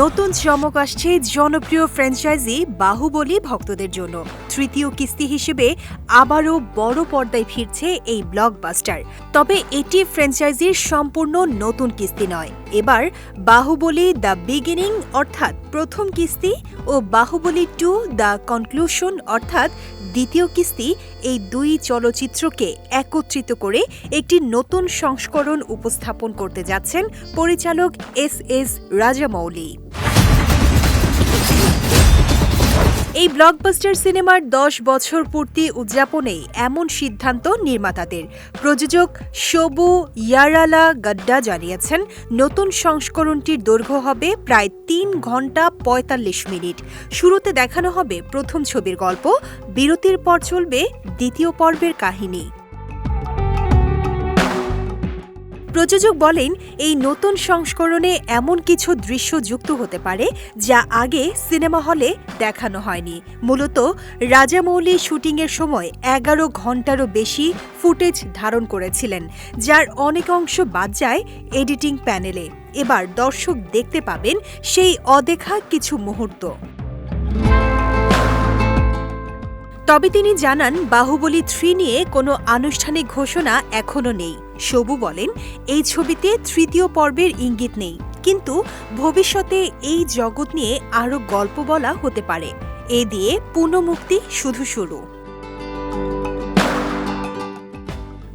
নতুন চমক আসছে জনপ্রিয় ফ্র্যাঞ্চাইজি বাহুবলী ভক্তদের জন্য। তৃতীয় কিস্তি হিসেবে আবারও বড় পর্দায় ফিরছে এই ব্লকবাস্টার। তবে এটি ফ্র্যাঞ্চাইজির সম্পূর্ণ নতুন কিস্তি নয়। এবার বাহুবলী দ্য বিগিনিং, অর্থাৎ প্রথম কিস্তি, ও বাহুবলী টু দ্য কনক্লুশন, অর্থাৎ দ্বিতীয় কিস্তি, এই দুই চলচ্চিত্রকে একত্রিত করে একটি নতুন সংস্করণ উপস্থাপন করতে যাচ্ছেন পরিচালক এস এস রাজামৌলি। এই ব্লকবাস্টার সিনেমার দশ বছর পূর্তি উদযাপনেই এমন সিদ্ধান্ত নির্মাতাদের। প্রযোজক শোবু ইয়ারালা গাড্ডা জানিয়েছেন, নতুন সংস্করণটির দৈর্ঘ্য হবে প্রায় তিন ঘণ্টা পঁয়তাল্লিশ মিনিট। শুরুতে দেখানো হবে প্রথম ছবির গল্প, বিরতির পর চলবে দ্বিতীয় পর্বের কাহিনী। প্রযোজক বলেন, এই নতুন সংস্করণে এমন কিছু দৃশ্য যুক্ত হতে পারে যা আগে সিনেমা হলে দেখানো হয়নি। মূলত রাজামৌলি শুটিংয়ের সময় এগারো ঘন্টারও বেশি ফুটেজ ধারণ করেছিলেন, যার অনেক অংশ বাদ যায় এডিটিং প্যানেলে। এবার দর্শক দেখতে পাবেন সেই অদেখা কিছু মুহূর্ত। তবে তিনি জানান, বাহুবলী থ্রি নিয়ে কোনো আনুষ্ঠানিক ঘোষণা এখনও নেই। সবু বলেন, এই ছবিতে তৃতীয় পর্বের ইঙ্গিত নেই। কিন্তু ভবিষ্যতে এই জগৎ নিয়ে আরও গল্প বলা হতে পারে। এ দিয়ে পুনঃমুক্তি শুধু শুরু।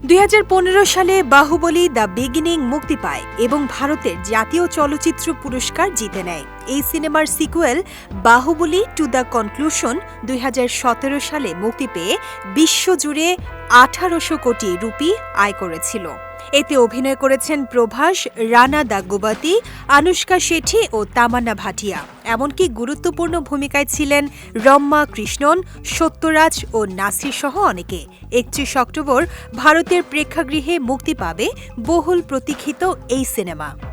দুই হাজার পনেরো সালে বাহুবলী দ্য বিগিনিং মুক্তি পায় এবং ভারতের জাতীয় চলচ্চিত্র পুরস্কার জিতে নেয়। এই সিনেমার sequel, Baahubali two the conclusion, দুই হাজার সতেরো সালে মুক্তি পেয়ে বিশ্বজুড়ে আঠারোশো কোটি রুপি আয় করেছিল। এতে অভিনয় করেছেন প্রভাস, রানা দাগ্গুবাতি আনুষ্কা শেঠি ও তামান্না ভাটিয়া। এমনকি গুরুত্বপূর্ণ ভূমিকায় ছিলেন রম্মা কৃষ্ণন, সত্যরাজ ও নাসির সহ অনেকে। একত্রিশ অক্টোবর ভারতের প্রেক্ষাগৃহে মুক্তি পাবে বহুল প্রতীক্ষিত এই সিনেমা।